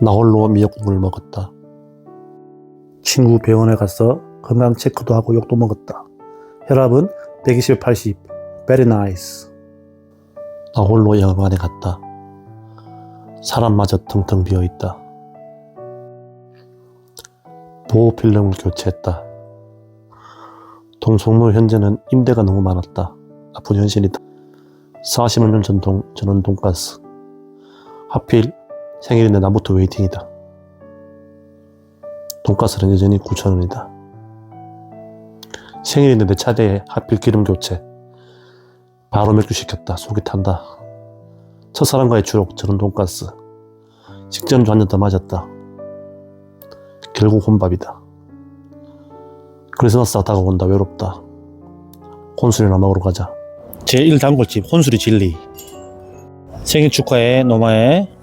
나 홀로 미역국을 먹었다. 친구 병원에 가서 건강 체크도 하고 욕도 먹었다. 혈압은 120, 80. Very nice. 나 홀로 영화관에 갔다. 사람마저 텅텅 비어 있다. 보호 필름을 교체했다. 동성로 현재는 임대가 너무 많았다. 아픈 현실이다. 45년 전통 전원 돈가스. 하필 생일인데 나부터 웨이팅이다. 돈가스는 여전히 9,000원이다. 생일인데 내 차대에 하필 기름 교체. 바로 맥주 시켰다. 속이 탄다. 첫사랑과의 추억 저런 돈가스. 식전주 한잔더 맞았다. 결국 혼밥이다. 크리스마스가 다가온다. 외롭다. 콘술이나 먹으러 가자. 제1단골집 혼술이 진리. 생일 축하해 노마에